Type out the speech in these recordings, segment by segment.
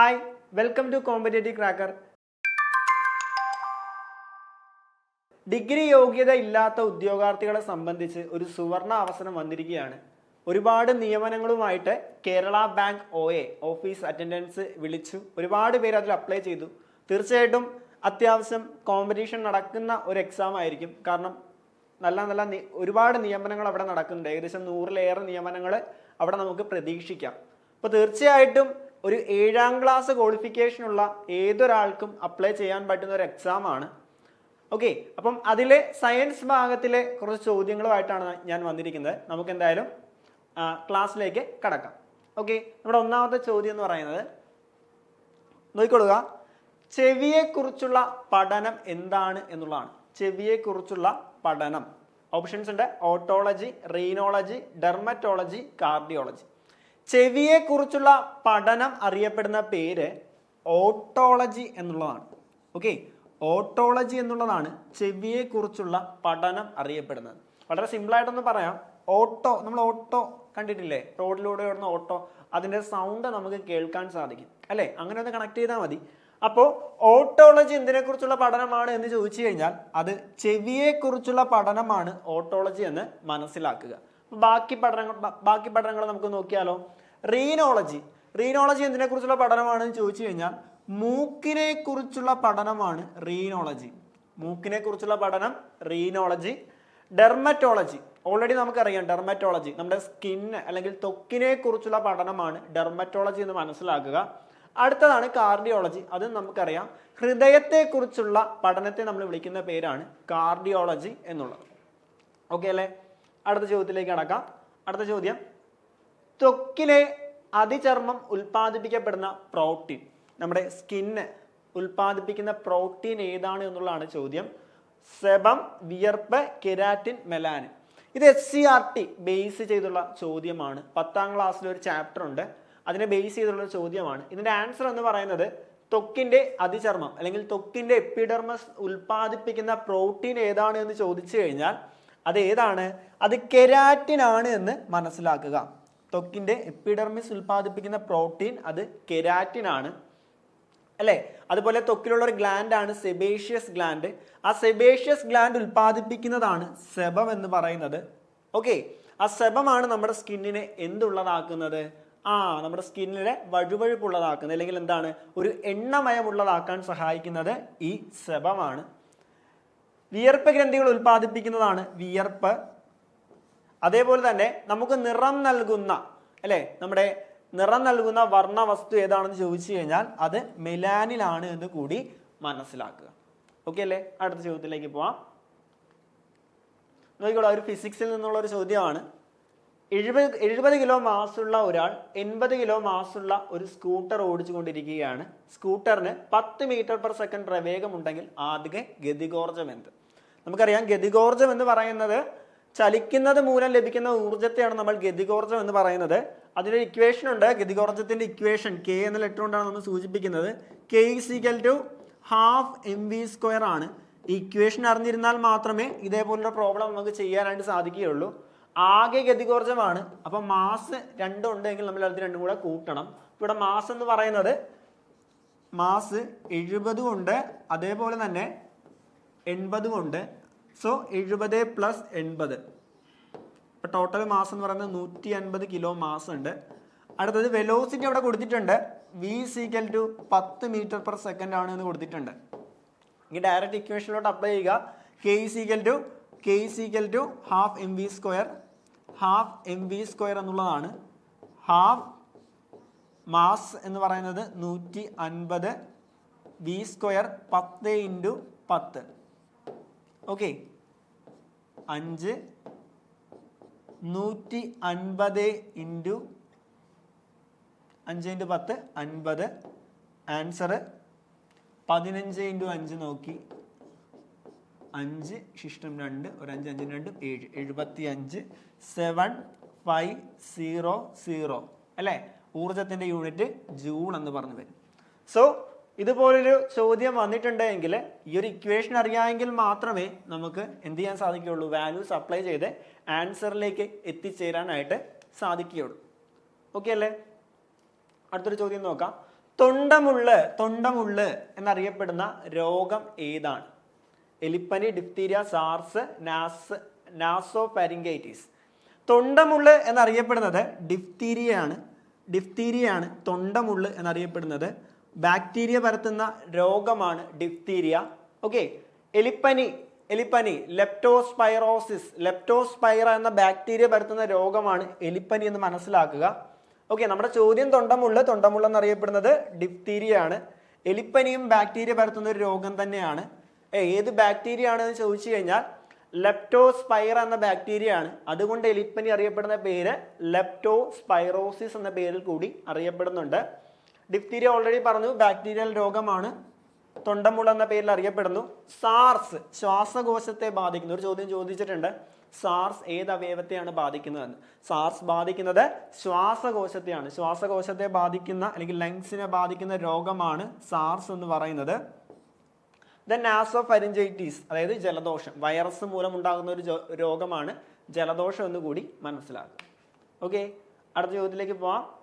Hi welcome to competitive cracker degree യോഗ്യത ഇല്ലാത്ത ഉദ്യോഗാർത്ഥികളെ സംബന്ധിച്ച് ഒരു സുവർണ അവസരം വന്നിരിക്കുകയാണ്. ഒരുപാട് നിയമനങ്ങളുമായിട്ട് Kerala bank O A office attendants വിളിച്ചു. ഒരുപാട് പേര് അതിൽ അപ്ലൈ ചെയ്തു. തീർച്ചയായിട്ടും അത്യാവശ്യം കോമ്പറ്റീഷൻ നടക്കുന്ന ഒരു എക്സാം ആയിരിക്കും. കാരണം നല്ല നല്ല ഒരുപാട് നിയമനങ്ങൾ അവിടെ നടക്കുന്നുണ്ട്. ഏകദേശം നൂറിലേറെ നിയമനങ്ങൾ അവിടെ നമുക്ക് പ്രതീക്ഷിക്കാം. അപ്പോൾ തീർച്ചയായിട്ടും ഒരു ഏഴാം ക്ലാസ് ക്വാളിഫിക്കേഷൻ ഉള്ള ഏതൊരാൾക്കും അപ്ലൈ ചെയ്യാൻ പറ്റുന്ന ഒരു എക്സാം ആണ്. ഓക്കെ അപ്പം അതിലെ സയൻസ് ഭാഗത്തിലെ കുറച്ച് ചോദ്യങ്ങളുമായിട്ടാണ് ഞാൻ വന്നിരിക്കുന്നത്. നമുക്ക് എന്തായാലും ക്ലാസ്സിലേക്ക് കടക്കാം. ഓക്കെ നമ്മുടെ ഒന്നാമത്തെ ചോദ്യം എന്ന് പറയുന്നത് നോക്കിക്കൊള്ളുക. ചെവിയെക്കുറിച്ചുള്ള പഠനം എന്താണ് എന്നുള്ളതാണ്. ചെവിയെക്കുറിച്ചുള്ള പഠനം. ഓപ്ഷൻസ് ഉണ്ട്. ഓട്ടോളജി റീനോളജി ഡെർമറ്റോളജി കാർഡിയോളജി ചെവിയെക്കുറിച്ചുള്ള പഠനം അറിയപ്പെടുന്ന പേര് ഓട്ടോളജി എന്നുള്ളതാണ്. ഓക്കെ ഓട്ടോളജി എന്നുള്ളതാണ് ചെവിയെക്കുറിച്ചുള്ള പഠനം അറിയപ്പെടുന്നത്. വളരെ സിമ്പിളായിട്ടൊന്ന് പറയാം. ഓട്ടോ നമ്മൾ ഓട്ടോ കണ്ടിട്ടില്ലേ? റോഡിലൂടെ ഓടുന്ന ഓട്ടോ. അതിന്റെ സൗണ്ട് നമുക്ക് കേൾക്കാൻ സാധിക്കും. അല്ലേ? അങ്ങനെ ഒന്ന് കണക്ട് ചെയ്താൽ മതി. അപ്പോൾ ഓട്ടോളജി എന്തിനെക്കുറിച്ചുള്ള പഠനമാണ് എന്ന് ചോദിച്ചു കഴിഞ്ഞാൽ അത് ചെവിയെക്കുറിച്ചുള്ള പഠനമാണ് ഓട്ടോളജി എന്ന് മനസ്സിലാക്കുക. ബാക്കി പഠനങ്ങൾ ബാക്കി പഠനങ്ങൾ നമുക്ക് നോക്കിയാലോ? റീനോളജി റീനോളജി എന്തിനെക്കുറിച്ചുള്ള പഠനമാണ് ചോദിച്ചു കഴിഞ്ഞാൽ മൂക്കിനെ കുറിച്ചുള്ള പഠനമാണ് റീനോളജി മൂക്കിനെ കുറിച്ചുള്ള പഠനം റീനോളജി ഡെർമറ്റോളജി ഓൾറെഡി നമുക്കറിയാം ഡെർമറ്റോളജി നമ്മുടെ സ്കിന്ന് അല്ലെങ്കിൽ ത്വക്കിനെ കുറിച്ചുള്ള പഠനമാണ് ഡെർമറ്റോളജി എന്ന് മനസ്സിലാക്കുക. അടുത്തതാണ് കാർഡിയോളജി അത് നമുക്കറിയാം. ഹൃദയത്തെക്കുറിച്ചുള്ള പഠനത്തെ നമ്മൾ വിളിക്കുന്ന പേരാണ് കാർഡിയോളജി എന്നുള്ളത്. ഓക്കെ അല്ലേ? അടുത്ത ചോദ്യത്തിലേക്ക് കടക്കാം. അടുത്ത ചോദ്യം. ത്വക്കിലെ അതിചർമ്മം ഉൽപ്പാദിപ്പിക്കപ്പെടുന്ന പ്രോട്ടീൻ നമ്മുടെ സ്കിന്ന് ഉൽപ്പാദിപ്പിക്കുന്ന പ്രോട്ടീൻ ഏതാണ് എന്നുള്ളതാണ് ചോദ്യം. സെബം വിയർപ്പ് കെരാറ്റിൻ മെലാനിൻ. ഇത് S C R T base ചെയ്തുള്ള ചോദ്യമാണ്. പത്താം ക്ലാസ്സിൽ ഒരു ചാപ്റ്റർ ഉണ്ട്. അതിനെ ബേസ് ചെയ്തുള്ള ചോദ്യമാണ്. ഇതിന്റെ ആൻസർ എന്ന് പറയുന്നത് ത്വക്കിന്റെ അതിചർമ്മം അല്ലെങ്കിൽ ത്വക്കിന്റെ എപ്പിഡർമസ് ഉൽപ്പാദിപ്പിക്കുന്ന പ്രോട്ടീൻ ഏതാണ് എന്ന് ചോദിച്ചു കഴിഞ്ഞാൽ അത് ഏതാണ്? അത് കെരാറ്റിനാണ് എന്ന് മനസ്സിലാക്കുക. ത്വക്കിന്റെ എപ്പിഡർമിസ് ഉൽപ്പാദിപ്പിക്കുന്ന പ്രോട്ടീൻ അത് കെരാറ്റിൻ ആണ്. അല്ലേ? അതുപോലെ ത്വക്കിലുള്ള ഒരു ഗ്ലാൻഡ് ആണ് സെബേഷ്യസ് ഗ്ലാൻഡ് ആ സെബേഷ്യസ് ഗ്ലാൻഡ് ഉൽപ്പാദിപ്പിക്കുന്നതാണ് സെബം എന്ന് പറയുന്നത്. ഓക്കെ ആ സെബമാണ് നമ്മുടെ സ്കിന്നിനെ എന്തുള്ളതാക്കുന്നത്? ആ നമ്മുടെ സ്കിന്നിലെ വഴുവഴുപ്പുള്ളതാക്കുന്നത്. അല്ലെങ്കിൽ എന്താണ്? ഒരു എണ്ണമയമുള്ളതാക്കാൻ സഹായിക്കുന്നത് ഈ സെബമാണ് വിയർപ്പ് ഗ്രന്ഥികൾ ഉൽപ്പാദിപ്പിക്കുന്നതാണ് വിയർപ്പ്. അതേപോലെ തന്നെ നമുക്ക് നിറം നൽകുന്ന അല്ലേ? നമ്മുടെ നിറം നൽകുന്ന വർണ വസ്തു ഏതാണെന്ന് ചോദിച്ചു കഴിഞ്ഞാൽ അത് മെലാനിലാണ് എന്ന് കൂടി മനസ്സിലാക്കുക. ഓക്കെ അല്ലേ? അടുത്ത ചോദ്യത്തിലേക്ക് പോവാം. നോക്കിക്കോളൂ ഒരു ഫിസിക്സിൽ നിന്നുള്ള ഒരു ചോദ്യമാണ്. എഴുപത് എഴുപത് കിലോ മാസുള്ള ഒരാൾ എൺപത് കിലോ മാസുള്ള ഒരു സ്കൂട്ടർ ഓടിച്ചുകൊണ്ടിരിക്കുകയാണ്. സ്കൂട്ടറിന് പത്ത് മീറ്റർ പെർ സെക്കൻഡ് പ്രവേഗമുണ്ടെങ്കിൽ ആദ്യ ഗതികോർജം എന്ത്? നമുക്കറിയാം ഗതികോർജം എന്ന് പറയുന്നത് ചലിക്കുന്നത് മൂലം ലഭിക്കുന്ന ഊർജത്തെയാണ് നമ്മൾ ഗതികോർജം എന്ന് പറയുന്നത്. അതിനൊരു ഇക്വേഷൻ ഉണ്ട്. ഗതികോർജത്തിന്റെ ഇക്വേഷൻ കെ എന്ന ലെറ്റർ കൊണ്ടാണ് നമ്മൾ സൂചിപ്പിക്കുന്നത്. K equal to half M V square ആണ്. ഇക്വേഷൻ അറിഞ്ഞിരുന്നാൽ മാത്രമേ ഇതേപോലുള്ള പ്രോബ്ലം നമുക്ക് ചെയ്യാനായിട്ട് സാധിക്കുകയുള്ളൂ. ആകെ ഗതികോർജമാണ്. അപ്പോൾ മാസ് രണ്ടും ഉണ്ടെങ്കിൽ നമ്മൾ അത് രണ്ടും കൂടെ കൂട്ടണം. ഇവിടെ മാസ് എന്ന് പറയുന്നത് മാസ് എഴുപതും ഉണ്ട് അതേപോലെ തന്നെ എൺപതും ഉണ്ട് സോ എഴുപത് പ്ലസ് എൺപത്. ഇപ്പം ടോട്ടൽ മാസ് എന്ന് പറയുന്നത് നൂറ്റി അൻപത് കിലോ മാസ് ഉണ്ട്. അടുത്തത് വെലോസിറ്റി അവിടെ കൊടുത്തിട്ടുണ്ട്. വി സീക്കൽ ടു പത്ത് മീറ്റർ പെർ സെക്കൻഡ് ആണ് എന്ന് കൊടുത്തിട്ടുണ്ട്. ഈ ഡയറക്റ്റ് ഇക്വേഷനിലോട്ട് അപ്ലൈ ചെയ്യുക. K equal to K equal to half M V square half M V square എന്നുള്ളതാണ്. ഹാഫ് മാസ് എന്ന് പറയുന്നത് നൂറ്റി അൻപത് വി സ്ക്വയർ പത്ത് ഇന്റു പത്ത്. ഓക്കെ. അഞ്ച് നൂറ്റി അൻപത് ഇന്റു അഞ്ച് ഇന്റു പത്ത് അൻപത്. ആൻസറ് പതിനഞ്ച് ഇന്റു അഞ്ച് നോക്കി. അഞ്ച് ശിഷ്ടം രണ്ട് ഒരു അഞ്ച് അഞ്ചിന് രണ്ട് ഏഴ് എഴുപത്തി അഞ്ച് സെവൻ ഫൈവ് സീറോ സീറോ. അല്ലേ? ഊർജത്തിന്റെ യൂണിറ്റ് ജൂൺ എന്ന് പറഞ്ഞു വരും. സോ ഇതുപോലൊരു ചോദ്യം വന്നിട്ടുണ്ടെങ്കിൽ ഈ ഒരു ഇക്വേഷൻ അറിയാമെങ്കിൽ മാത്രമേ നമുക്ക് എന്ത് ചെയ്യാൻ സാധിക്കുകയുള്ളൂ? വാല്യൂസ് അപ്ലൈ ചെയ്ത് ആൻസറിലേക്ക് എത്തിച്ചേരാനായിട്ട് സാധിക്കുകയുള്ളൂ. ഓക്കെ അല്ലേ? അടുത്തൊരു ചോദ്യം നോക്കാം. തൊണ്ടമുള്ള് തൊണ്ടമുള്ള് എന്നറിയപ്പെടുന്ന രോഗം ഏതാണ്? എലിപ്പനി ഡിഫ്തീരിയ സാർസ് നാസ് നാസോ പാരിങ്കൈറ്റിസ് തൊണ്ടമുള്ള് എന്നറിയപ്പെടുന്നത് ഡിഫ്തീരിയയാണ് ഡിഫ്തീരിയയാണ് തൊണ്ടമുള്ള് എന്നറിയപ്പെടുന്നത് ബാക്ടീരിയ പരത്തുന്ന രോഗമാണ് ഡിഫ്തീരിയ. ഓക്കെ എലിപ്പനി എലിപ്പനി ലെപ്റ്റോസ്പൈറോസിസ് ലെപ്റ്റോസ്പൈറ എന്ന ബാക്ടീരിയ പരത്തുന്ന രോഗമാണ് എലിപ്പനി എന്ന് മനസ്സിലാക്കുക. ഓക്കെ നമ്മുടെ ചോദ്യം തൊണ്ടമുള്ള തൊണ്ടമുള്ള എന്നറിയപ്പെടുന്നത് ഡിഫ്തീരിയയാണ്. എലിപ്പനിയും ബാക്ടീരിയ പരത്തുന്ന ഒരു രോഗം തന്നെയാണ്. ഏത് ബാക്ടീരിയ ആണെന്ന് ചോദിച്ചു കഴിഞ്ഞാൽ ലെപ്റ്റോസ്പൈറ എന്ന ബാക്ടീരിയ ആണ് അതുകൊണ്ട് എലിപ്പനി അറിയപ്പെടുന്ന പേര് ലെപ്റ്റോസ്പൈറോസിസ് എന്ന പേരിൽ കൂടി അറിയപ്പെടുന്നുണ്ട്. ഡിഫ്തീരിയ ഓൾറെഡി പറഞ്ഞു ബാക്ടീരിയൽ രോഗമാണ്. തൊണ്ടമുള്ള എന്ന പേരിൽ അറിയപ്പെടുന്നു. സാർസ് ശ്വാസകോശത്തെ ബാധിക്കുന്ന. ഒരു ചോദ്യം ചോദിച്ചിട്ടുണ്ട്. സാർസ് ഏത് അവയവത്തെയാണ് ബാധിക്കുന്നതെന്ന്? സാർസ് ബാധിക്കുന്നത് ശ്വാസകോശത്തെയാണ്. ശ്വാസകോശത്തെ ബാധിക്കുന്ന അല്ലെങ്കിൽ ലങ്സിനെ ബാധിക്കുന്ന രോഗമാണ് സാർസ് എന്ന് പറയുന്നത്. ദെൻ നാസോ ഫരിഞ്ചൈറ്റീസ് അതായത് ജലദോഷം വൈറസ് മൂലം ഉണ്ടാകുന്ന ഒരു രോഗമാണ് ജലദോഷം എന്ന് കൂടി മനസ്സിലാക്കുക ഓക്കെ അടുത്ത ചോദ്യത്തിലേക്ക് പോവാം.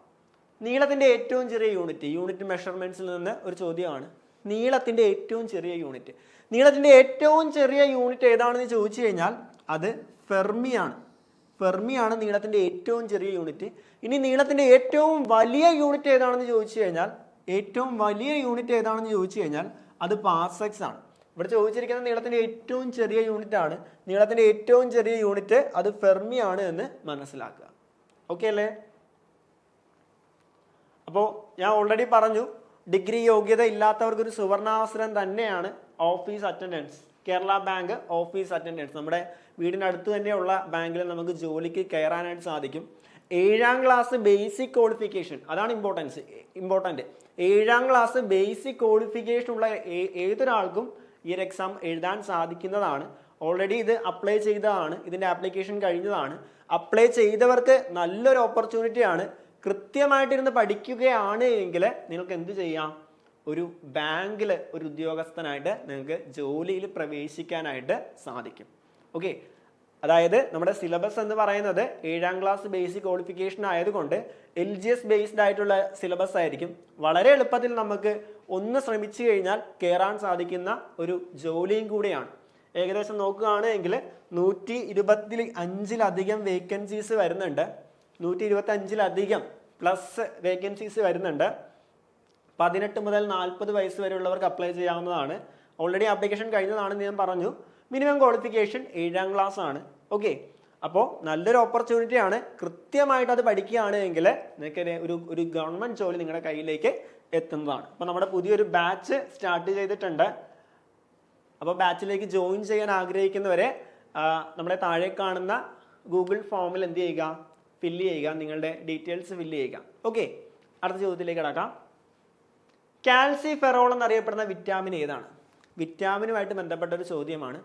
നീളത്തിന്റെ ഏറ്റവും ചെറിയ യൂണിറ്റ് യൂണിറ്റ് മെഷർമെന്റ്സിൽ നിന്ന് ഒരു ചോദ്യമാണ്. നീളത്തിന്റെ ഏറ്റവും ചെറിയ യൂണിറ്റ് നീളത്തിന്റെ ഏറ്റവും ചെറിയ യൂണിറ്റ് ഏതാണെന്ന് ചോദിച്ചു കഴിഞ്ഞാൽ അത് ഫെർമിയാണ് ഫെർമിയാണ് നീളത്തിന്റെ ഏറ്റവും ചെറിയ യൂണിറ്റ് ഇനി നീളത്തിന്റെ ഏറ്റവും വലിയ യൂണിറ്റ് ഏതാണെന്ന് ചോദിച്ചു കഴിഞ്ഞാൽ ഏറ്റവും വലിയ യൂണിറ്റ് ഏതാണെന്ന് ചോദിച്ചു കഴിഞ്ഞാൽ അത് പാസെക്സ് ആണ്. ഇവിടെ ചോദിച്ചിരിക്കുന്നത് നീളത്തിന്റെ ഏറ്റവും ചെറിയ യൂണിറ്റ് ആണ്. നീളത്തിന്റെ ഏറ്റവും ചെറിയ യൂണിറ്റ് അത് ഫെർമിയാണ് എന്ന് മനസ്സിലാക്കുക. ഓക്കെ അല്ലേ? അപ്പോൾ ഞാൻ ഓൾറെഡി പറഞ്ഞു ഡിഗ്രി യോഗ്യത ഇല്ലാത്തവർക്ക് ഒരു സുവർണാവസരം തന്നെയാണ് office attendants Kerala bank office attendants നമ്മുടെ വീടിനടുത്ത് തന്നെയുള്ള ബാങ്കിൽ നമുക്ക് ജോലിക്ക് കയറാനായിട്ട് സാധിക്കും. ഏഴാം ക്ലാസ് ബേസിക് ക്വാളിഫിക്കേഷൻ അതാണ് ഇമ്പോർട്ടൻസ് ഇമ്പോർട്ടന്റ് ഏഴാം ക്ലാസ് ബേസിക് ക്വാളിഫിക്കേഷൻ ഉള്ള ഏതൊരാൾക്കും ഈ ഒരു എക്സാം എഴുതാൻ സാധിക്കുന്നതാണ്. ഓൾറെഡി ഇത് അപ്ലൈ ചെയ്തതാണ് ഇതിന്റെ ആപ്ലിക്കേഷൻ കഴിഞ്ഞതാണ്. അപ്ലൈ ചെയ്തവർക്ക് നല്ലൊരു ഓപ്പർച്യൂണിറ്റിയാണ് കൃത്യമായിട്ടിരുന്ന് പഠിക്കുകയാണ് എങ്കിൽ നിങ്ങൾക്ക് എന്ത് ചെയ്യാം? ഒരു ബാങ്കിൽ ഒരു ഉദ്യോഗസ്ഥനായിട്ട് നിങ്ങൾക്ക് ജോലിയിൽ പ്രവേശിക്കാനായിട്ട് സാധിക്കും. ഓക്കെ അതായത് നമ്മുടെ സിലബസ് എന്ന് പറയുന്നത് ഏഴാം ക്ലാസ് ബേസിക് ക്വാളിഫിക്കേഷൻ ആയതുകൊണ്ട് എൽ ജി എസ് ബേസ്ഡ് ആയിട്ടുള്ള സിലബസ് ആയിരിക്കും. വളരെ എളുപ്പത്തിൽ നമുക്ക് ഒന്ന് ശ്രമിച്ചു കഴിഞ്ഞാൽ കയറാൻ സാധിക്കുന്ന ഒരു ജോലിയും കൂടിയാണ്. ഏകദേശം നോക്കുകയാണെങ്കിൽ നൂറ്റി ഇരുപത്തി അഞ്ചിലധികം വേക്കൻസീസ് വരുന്നുണ്ട്. നൂറ്റി ഇരുപത്തി അഞ്ചിലധികം പ്ലസ് വേക്കൻസീസ് വരുന്നുണ്ട്. പതിനെട്ട് മുതൽ നാൽപ്പത് വയസ്സ് വരെയുള്ളവർക്ക് അപ്ലൈ ചെയ്യാവുന്നതാണ്. ഓൾറെഡി ആപ്ലിക്കേഷൻ കഴിഞ്ഞതാണെന്ന് ഞാൻ പറഞ്ഞു. മിനിമം ക്വാളിഫിക്കേഷൻ ഏഴാം ക്ലാസ് ആണ്. ഓക്കെ അപ്പോൾ നല്ലൊരു ഓപ്പർച്യൂണിറ്റി ആണ്. കൃത്യമായിട്ട് അത് പഠിക്കുകയാണെങ്കിൽ നിങ്ങൾക്ക് ഒരു- ഒരു ഗവൺമെന്റ് ജോലി നിങ്ങളുടെ കയ്യിലേക്ക് എത്തുന്നതാണ്. അപ്പോൾ നമ്മുടെ പുതിയൊരു ബാച്ച് സ്റ്റാർട്ട് ചെയ്തിട്ടുണ്ട്. അപ്പോൾ ബാച്ചിലേക്ക് ജോയിൻ ചെയ്യാൻ ആഗ്രഹിക്കുന്നവരെ നമ്മുടെ താഴെ കാണുന്ന ഗൂഗിൾ ഫോമിൽ എന്ത് ചെയ്യുക? ഫില്ല് ചെയ്യുക നിങ്ങളുടെ ഡീറ്റെയിൽസ് ഫില്ല് ചെയ്യുക. ഓക്കെ അടുത്ത ചോദ്യത്തിലേക്ക് കടക്കാം. കാൽസിഫെറോൾ എന്നറിയപ്പെടുന്ന വിറ്റാമിൻ ഏതാണ്? വിറ്റാമിനുമായിട്ട് ബന്ധപ്പെട്ട ഒരു ചോദ്യമാണ്.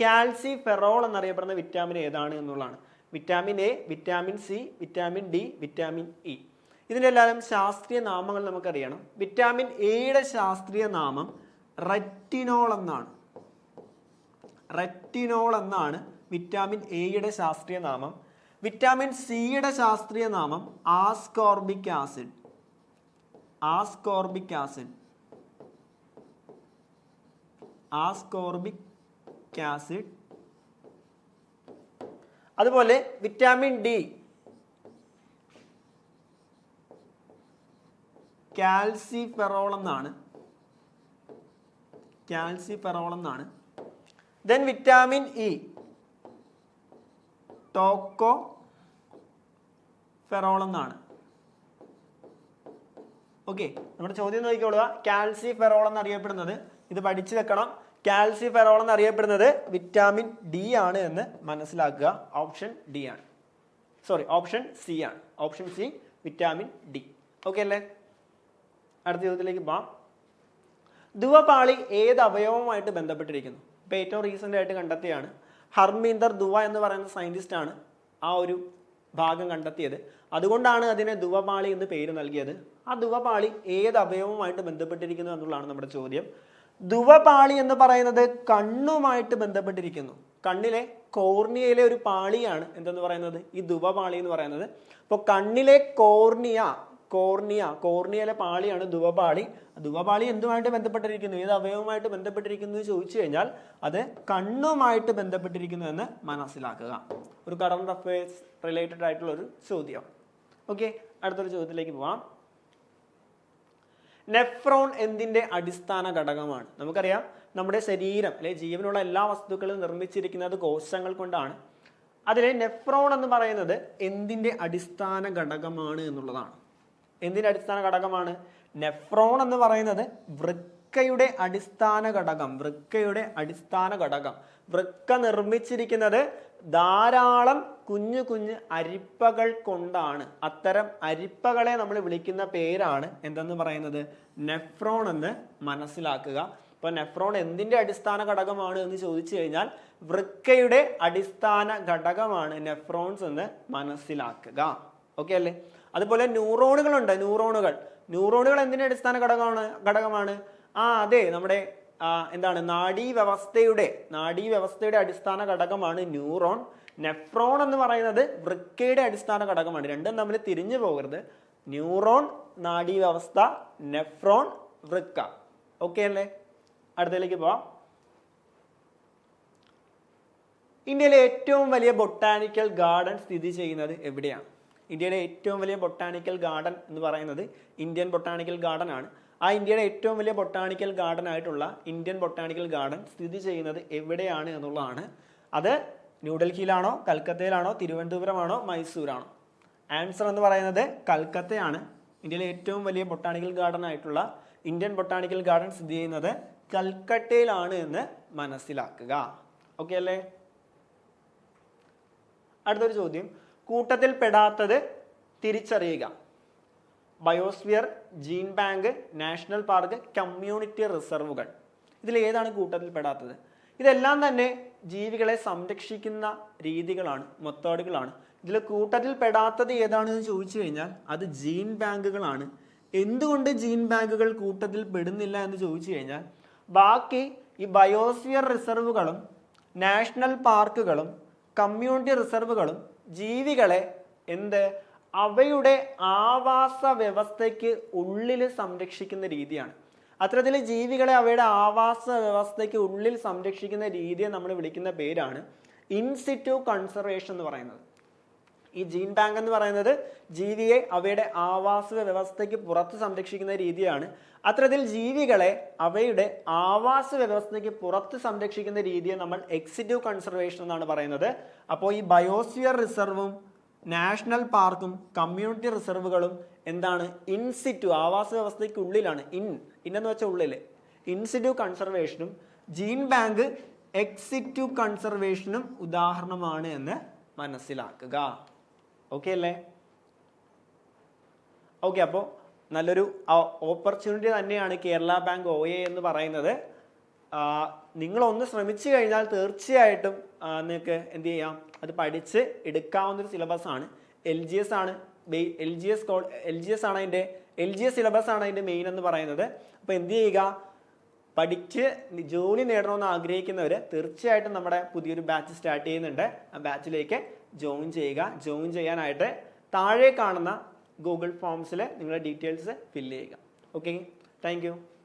കാൽസിഫെറോൾ എന്നറിയപ്പെടുന്ന വിറ്റാമിൻ ഏതാണ് എന്നുള്ളതാണ്. Vitamin A vitamin C vitamin D vitamin E ഇതിന്റെ എല്ലാവരും ശാസ്ത്രീയ നാമങ്ങൾ നമുക്കറിയണം. വിറ്റാമിൻ എയുടെ ശാസ്ത്രീയ നാമം റെറ്റിനോൾ എന്നാണ്. റെറ്റിനോൾ എന്നാണ് വിറ്റാമിൻ എയുടെ ശാസ്ത്രീയ നാമം. വിറ്റാമിൻ സിയുടെ ശാസ്ത്രീയ നാമം ascorbic acid. Ascorbic acid. Ascorbic acid. അതുപോലെ വിറ്റാമിൻ ഡി. കാൽസിഫെറോൾ എന്നാണ്. കാൽസിഫെറോൾ എന്നാണ്. Then vitamin E. ടോക്കോ ഫെറോൾ എന്നാണ്. ഓക്കെ നമ്മുടെ ചോദ്യം നോക്കിക്കോളുക. കാൽസി ഫെറോൾ എന്നറിയപ്പെടുന്നത് ഇത് പഠിച്ചു വെക്കണം. കാൽസി ഫെറോൾ എന്നറിയപ്പെടുന്നത് വിറ്റാമിൻ ഡി ആണ് എന്ന് മനസ്സിലാക്കുക. ഓപ്ഷൻ ഡി ആണ്. സോറി ഓപ്ഷൻ സി ആണ്. Option C vitamin D. Okay അല്ലേ? അടുത്ത ചോദ്യത്തിലേക്ക് പോവാം. ധുവപാളി ഏത് അവയവവുമായിട്ട് ബന്ധപ്പെട്ടിരിക്കുന്നു? ഇപ്പൊ ഏറ്റവും റീസെന്റ് ആയിട്ട് കണ്ടെത്തിയാണ് ഹർമീന്ദർ ദുവ എന്ന് പറയുന്ന സയന്റിസ്റ്റ് ആണ് ആ ഒരു ഭാഗം കണ്ടെത്തിയത്. അതുകൊണ്ടാണ് അതിനെ ദുവപാളി എന്ന് പേര് നൽകിയത്. ആ ദുവപാളി ഏത് അവയവവുമായിട്ട് ബന്ധപ്പെട്ടിരിക്കുന്നു എന്നുള്ളതാണ് നമ്മുടെ ചോദ്യം. ദുവപാളി എന്ന് പറയുന്നത് കണ്ണുമായിട്ട് ബന്ധപ്പെട്ടിരിക്കുന്നു. കണ്ണിലെ കോർണിയയിലെ ഒരു പാളിയാണ് എന്തെന്ന് പറയുന്നത്? ഈ ദുവപാളി എന്ന് പറയുന്നത്. അപ്പോൾ കണ്ണിലെ കോർണിയ കോർണിയ കോർണിയയിലെ പാളിയാണ് ധുവപാളി ധുവപാളി എന്തുമായിട്ട് ബന്ധപ്പെട്ടിരിക്കുന്നു? ഏത് അവയവുമായിട്ട് ബന്ധപ്പെട്ടിരിക്കുന്നു എന്ന് ചോദിച്ചു കഴിഞ്ഞാൽ അത് കണ്ണുമായിട്ട് ബന്ധപ്പെട്ടിരിക്കുന്നു എന്ന് മനസ്സിലാക്കുക. ഒരു കറണ്ട് അഫയേഴ്സ് റിലേറ്റഡ് ആയിട്ടുള്ള ഒരു ചോദ്യം. ഓക്കെ അടുത്തൊരു ചോദ്യത്തിലേക്ക് പോവാം. നെഫ്രോൺ എന്തിന്റെ അടിസ്ഥാന ഘടകമാണ്? നമുക്കറിയാം നമ്മുടെ ശരീരം അല്ലെ ജീവനുള്ള എല്ലാ വസ്തുക്കളും നിർമ്മിച്ചിരിക്കുന്നത് കോശങ്ങൾ കൊണ്ടാണ്. അതിലെ നെഫ്രോൺ എന്ന് പറയുന്നത് എന്തിന്റെ അടിസ്ഥാന ഘടകമാണ് എന്നുള്ളതാണ്. എന്തിന്റെ അടിസ്ഥാന ഘടകമാണ്? നെഫ്രോൺ എന്ന് പറയുന്നത് വൃക്കയുടെ അടിസ്ഥാന ഘടകം വൃക്കയുടെ അടിസ്ഥാന ഘടകം. വൃക്ക നിർമ്മിച്ചിരിക്കുന്നത് ധാരാളം കുഞ്ഞു കുഞ്ഞു അരിപ്പകൾ കൊണ്ടാണ്. അത്തരം അരിപ്പകളെ നമ്മൾ വിളിക്കുന്ന പേരാണ് എന്തെന്ന് പറയുന്നത്? നെഫ്രോൺ എന്ന് മനസ്സിലാക്കുക. അപ്പോൾ നെഫ്രോൺ എന്തിന്റെ അടിസ്ഥാന ഘടകമാണ് എന്ന് ചോദിച്ചു കഴിഞ്ഞാൽ വൃക്കയുടെ അടിസ്ഥാന ഘടകമാണ് നെഫ്രോൺസ് എന്ന് മനസ്സിലാക്കുക. ഓക്കെ അല്ലേ? അതുപോലെ ന്യൂറോണുകളുണ്ട് ന്യൂറോണുകൾ. ന്യൂറോണുകൾ എന്തിന്റെ അടിസ്ഥാന ഘടകമാണ്? ഘടകമാണ്? ആ അതെ നമ്മുടെ എന്താണ് നാഡീ വ്യവസ്ഥയുടെ വ്യവസ്ഥയുടെ അടിസ്ഥാന ഘടകമാണ് ന്യൂറോൺ. നെഫ്രോൺ എന്ന് പറയുന്നത് വൃക്കയുടെ അടിസ്ഥാന ഘടകമാണ്. രണ്ടും തമ്മിൽ തിരിഞ്ഞു പോകരുത്. ന്യൂറോൺ നാഡീ വ്യവസ്ഥ നെഫ്രോൺ വൃക്ക. ഓക്കെ അല്ലേ? അടുത്തതിലേക്ക് പോവാം. ഇന്ത്യയിലെ ഏറ്റവും വലിയ ബൊട്ടാനിക്കൽ ഗാർഡൻ സ്ഥിതി ചെയ്യുന്നത് എവിടെയാണ്? ഇന്ത്യയിലെ ഏറ്റവും വലിയ ബൊട്ടാണിക്കൽ ഗാർഡൻ എന്ന് പറയുന്നത് ഇന്ത്യൻ ബൊട്ടാണിക്കൽ ഗാർഡൻ ആണ്. ആ ഇന്ത്യയുടെ ഏറ്റവും വലിയ ബൊട്ടാണിക്കൽ ഗാർഡൻ ആയിട്ടുള്ള ഇന്ത്യൻ ബൊട്ടാണിക്കൽ ഗാർഡൻ സ്ഥിതി ചെയ്യുന്നത് എവിടെയാണ് എന്നുള്ളതാണ്. അത് ന്യൂഡൽഹിയിലാണോ കൽക്കത്തയിലാണോ തിരുവനന്തപുരമാണോ മൈസൂരാണോ? ആൻസർ എന്ന് പറയുന്നത് കൽക്കത്തയാണ്. ഇന്ത്യയിലെ ഏറ്റവും വലിയ ബൊട്ടാണിക്കൽ ഗാർഡൻ ആയിട്ടുള്ള ഇന്ത്യൻ ബൊട്ടാണിക്കൽ ഗാർഡൻ സ്ഥിതി ചെയ്യുന്നത് കൽക്കട്ടയിലാണ് എന്ന് മനസ്സിലാക്കുക. ഓക്കെ അല്ലേ? അടുത്തൊരു ചോദ്യം. കൂട്ടത്തിൽ പെടാത്തത് തിരിച്ചറിയുക. Biosphere gene bank national park community റിസർവുകൾ. ഏതാണ് കൂട്ടത്തിൽ പെടാത്തത് ഇതെല്ലാം തന്നെ ജീവികളെ സംരക്ഷിക്കുന്ന രീതികളാണ് മെത്തേഡുകളാണ്. ഇതിൽ കൂട്ടത്തിൽ പെടാത്തത് ഏതാണെന്ന് ചോദിച്ചു കഴിഞ്ഞാൽ അത് ജീൻ ബാങ്കുകളാണ്. എന്തുകൊണ്ട് ജീൻ ബാങ്കുകൾ കൂട്ടത്തിൽ പെടുന്നില്ല എന്ന് ചോദിച്ചു കഴിഞ്ഞാൽ ബാക്കി ഈ ബയോസ്ഫിയർ റിസർവുകളും നാഷണൽ പാർക്കുകളും കമ്മ്യൂണിറ്റി റിസർവുകളും ജീവികളെ എന്ത്? അവയുടെ ആവാസ വ്യവസ്ഥയ്ക്ക് ഉള്ളിൽ സംരക്ഷിക്കുന്ന രീതിയാണ്. അത്തരത്തിൽ ജീവികളെ അവയുടെ ആവാസ വ്യവസ്ഥയ്ക്ക് ഉള്ളിൽ സംരക്ഷിക്കുന്ന രീതിയെ നമ്മൾ വിളിക്കുന്ന പേരാണ് ഇൻസിറ്റു കൺസർവേഷൻ എന്ന് പറയുന്നത്. ഈ ജീൻ ബാങ്ക് എന്ന് പറയുന്നത് ജീവിയെ അവയുടെ ആവാസ വ്യവസ്ഥയ്ക്ക് പുറത്ത് സംരക്ഷിക്കുന്ന രീതിയാണ്. അത്തരത്തിൽ ജീവികളെ അവയുടെ ആവാസ വ്യവസ്ഥയ്ക്ക് പുറത്ത് സംരക്ഷിക്കുന്ന രീതിയെ നമ്മൾ എക്സിറ്റീവ് കൺസർവേഷൻ എന്നാണ് പറയുന്നത്. അപ്പോൾ ഈ ബയോസ്ഫിയർ റിസർവും നാഷണൽ പാർക്കും കമ്മ്യൂണിറ്റി റിസർവുകളും എന്താണ്? ഇൻസിറ്റു ആവാസ വ്യവസ്ഥയ്ക്ക് ഉള്ളിലാണ് ഇൻ ഇന്നെന്ന് വെച്ചാൽ ഉള്ളിൽ ഇൻസിറ്റു കൺസർവേഷനും ജീൻ ബാങ്ക് എക്സിറ്റു കൺസർവേഷനും ഉദാഹരണമാണ് എന്ന് മനസ്സിലാക്കുക. ഓക്കെ അല്ലേ? ഓക്കെ അപ്പോൾ നല്ലൊരു ഓപ്പർച്യൂണിറ്റി തന്നെയാണ് കേരള ബാങ്ക് ഒ എ എന്ന് പറയുന്നത്. നിങ്ങളൊന്ന് ശ്രമിച്ചു കഴിഞ്ഞാൽ തീർച്ചയായിട്ടും നിങ്ങൾക്ക് എന്ത് ചെയ്യാം? അത് പഠിച്ച് എടുക്കാവുന്നൊരു ഒരു സിലബസ് ആണ്. എൽ ജി എസ് ആണ്. L G S L G S ആണ് അതിന്റെ എൽ ജി എസ് സിലബസ് ആണ് അതിന്റെ മെയിൻ എന്ന് പറയുന്നത്. അപ്പോൾ എന്ത് ചെയ്യുക? പഠിച്ച് ജോലി നേടണമെന്ന് ആഗ്രഹിക്കുന്നവർ തീർച്ചയായിട്ടും നമ്മുടെ പുതിയൊരു ബാച്ച് സ്റ്റാർട്ട് ചെയ്യുന്നുണ്ട്. ആ ബാച്ചിലേക്ക് ജോയിൻ ചെയ്യുക. ജോയിൻ ചെയ്യാനായിട്ട് താഴെ കാണുന്ന ഗൂഗിൾ ഫോംസിൽ നിങ്ങളുടെ ഡീറ്റെയിൽസ് ഫില്ല് ചെയ്യുക. Okay thank